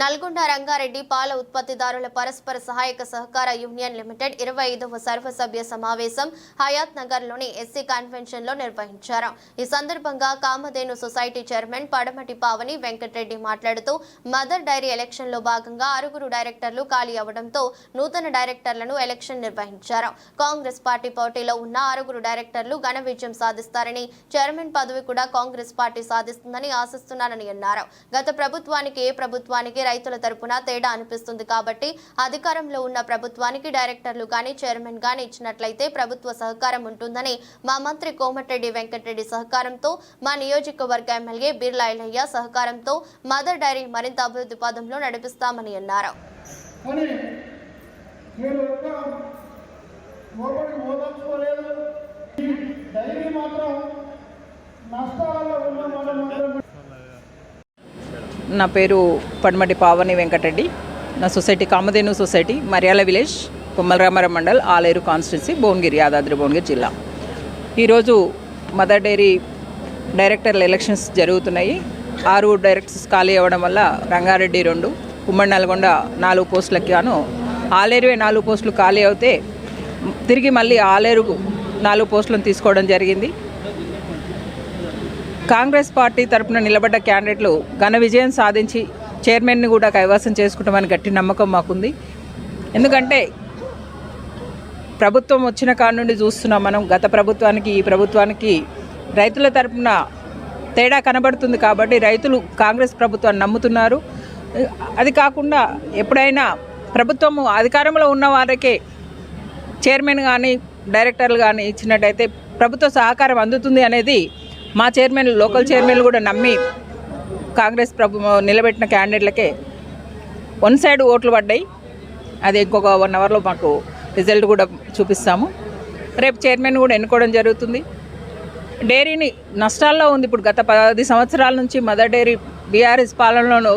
నల్గొండ రంగారెడ్డి పాల ఉత్పత్తిదారుల పరస్పర సహాయక సహకార యూనియన్ లిమిటెడ్ ఇరవై ఐదవ సర్వసభ్య సమావేశం హయాత్ నగర్లోని ఎస్సీ కన్వెన్షన్లో నిర్వహించారు. ఈ సందర్భంగా కామధేను సొసైటీ చైర్మన్ పడమటి పావని వెంకటరెడ్డి మాట్లాడుతూ మదర్ డైరీ ఎలక్షన్లో భాగంగా ఆరుగురు డైరెక్టర్లు ఖాళీ అవడంతో నూతన డైరెక్టర్లను ఎలక్షన్ నిర్వహించారు. కాంగ్రెస్ పార్టీ పోటీలో ఉన్న ఆరుగురు డైరెక్టర్లు ఘన విజయం సాధిస్తారని చైర్మన్ పదవి కూడా కాంగ్రెస్ పార్టీ సాధిస్తుందని ఆశిస్తున్నారని అన్నారు. గత ప్రభుత్వానికి ఏ ప్రభుత్వానికి రైతుల తరపున తేడా అనిపిస్తుంది కాబట్టి అధికారంలో ఉన్న ప్రభుత్వానికి డైరెక్టర్లు కానీ చైర్మన్ కానీ ఇచ్చినట్లయితే ప్రభుత్వ సహకారం ఉంటుందని మా మంత్రి కోమటిరెడ్డి వెంకటరెడ్డి సహకారంతో మా నియోజకవర్గ ఎమ్మెల్యే బిర్లా ఇలయ్య సహకారంతో మదర్ డైరీ మరింత అభివృద్ధి పదంలో నడిపిస్తామని అన్నారు. కానీ మీరు లోపలికి ఓదార్చుకోలేదు ఈ డైరీ మాత్రం నష్టాలలో ఉన్న వాళ్ళు మాత్రం నా పేరు పడమటి పావని వెంకటరెడ్డి. నా society Kamadhenu society Maryala village Kommalaramaram mandal Aler constituency Bhuvanagiri Yadadri Bhuvanagiri జిల్లా. ఈరోజు మదర్ డైరీ డైరెక్టర్ల ఎలక్షన్స్ జరుగుతున్నాయి. ఆరు డైరెక్టర్స్ ఖాళీ అవ్వడం వల్ల రంగారెడ్డి రెండు ఉమ్మడి నల్గొండ నాలుగు పోస్టులకి గాను ఆలేరువే నాలుగు పోస్టులు ఖాళీ అవుతే తిరిగి మళ్ళీ ఆలేరుకు నాలుగు పోస్టులను తీసుకోవడం జరిగింది. కాంగ్రెస్ పార్టీ తరపున నిలబడ్డ క్యాండిడేట్లు ఘన విజయం సాధించి చైర్మన్ని కూడా కైవసం చేసుకుంటామని గట్టి నమ్మకం మాకుంది. ఎందుకంటే ప్రభుత్వం వచ్చిన కాడ నుండి చూస్తున్నాం మనం. గత ప్రభుత్వానికి ఈ ప్రభుత్వానికి రైతుల తరపున తేడా కనబడుతుంది కాబట్టి రైతులు కాంగ్రెస్ ప్రభుత్వాన్ని నమ్ముతున్నారు. అది కాకుండా ఎప్పుడైనా ప్రభుత్వము అధికారంలో ఉన్న వారికే చైర్మన్ కానీ డైరెక్టర్లు కానీ ఇచ్చినట్టయితే ప్రభుత్వ సహకారం అందుతుంది అనేది మా చైర్మన్ లోకల్ చైర్మన్లు కూడా నమ్మి కాంగ్రెస్ ప్రభు నిలబెట్టిన క్యాండిడేట్లకే వన్ సైడ్ ఓట్లు పడ్డాయి. అది ఇంకొక వన్ అవర్లో మాకు రిజల్ట్ కూడా చూపిస్తాము. రేపు చైర్మన్ కూడా ఎన్నుకోవడం జరుగుతుంది. డైరీని నష్టాల్లో ఉంది ఇప్పుడు గత పది సంవత్సరాల నుంచి మదర్ డైరీ బీఆర్ఎస్ పాలనలో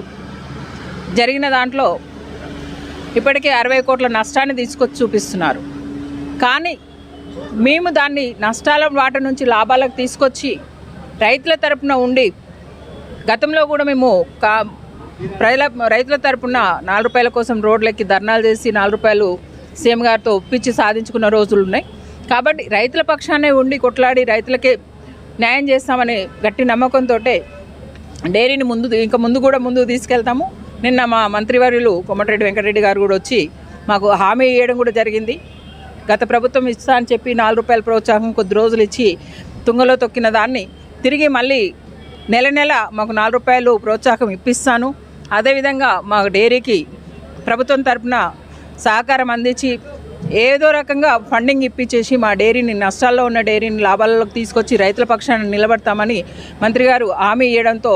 జరిగిన దాంట్లో ఇప్పటికే అరవై కోట్ల నష్టాన్ని తీసుకొచ్చి చూపిస్తున్నారు. కానీ మేము దాన్ని నష్టాల వాటి నుంచి లాభాలకు తీసుకొచ్చి రైతుల తరపున ఉండి గతంలో కూడా మేము కా ప్రజల రైతుల తరపున నాలుగు రూపాయల కోసం రోడ్లెక్కి ధర్నాలు చేసి నాలుగు రూపాయలు సీఎం గారితో ఒప్పించి సాధించుకున్న రోజులు ఉన్నాయి. కాబట్టి రైతుల పక్షానే ఉండి కొట్లాడి రైతులకే న్యాయం చేస్తామనే గట్టి నమ్మకంతో డైరీని ముందు ఇంకా ముందు కూడా ముందుకు తీసుకెళ్తాము. నిన్న మా మంత్రివర్యులు కొమటిరెడ్డి వెంకటరెడ్డి గారు కూడా వచ్చి మాకు హామీ ఇవ్వడం కూడా జరిగింది. గత ప్రభుత్వం ఇస్తా అని చెప్పి నాలుగు రూపాయల ప్రోత్సాహం కొద్ది రోజులు ఇచ్చి తుంగలో తొక్కిన దాన్ని తిరిగి మళ్ళీ నెల నెల మాకు నాలుగు రూపాయలు ప్రోత్సాహం ఇప్పిస్తాను. అదేవిధంగా మా డైరీకి ప్రభుత్వం తరఫున సహకారం అందించి ఏదో రకంగా ఫండింగ్ ఇప్పించేసి మా డైరీని నష్టాల్లో ఉన్న డైరీని లాభాలలోకి తీసుకొచ్చి రైతుల పక్షాన నిలబడతామని మంత్రి గారు హామీ ఇవ్వడంతో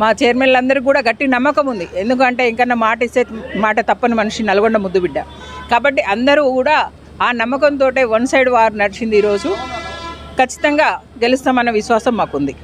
మా చైర్మన్లందరికీ కూడా గట్టి నమ్మకం ఉంది. ఎందుకంటే ఇంకన్నా మాట ఇస్తే మాట తప్పని మనిషి నల్గొండ ముద్దు బిడ్డ. కాబట్టి అందరూ కూడా ఆ నమ్మకంతో వన్ సైడ్ వారు నడిచింది ఈరోజు. ఖచ్చితంగా గెలుస్తామన్న విశ్వాసం మాకుంది.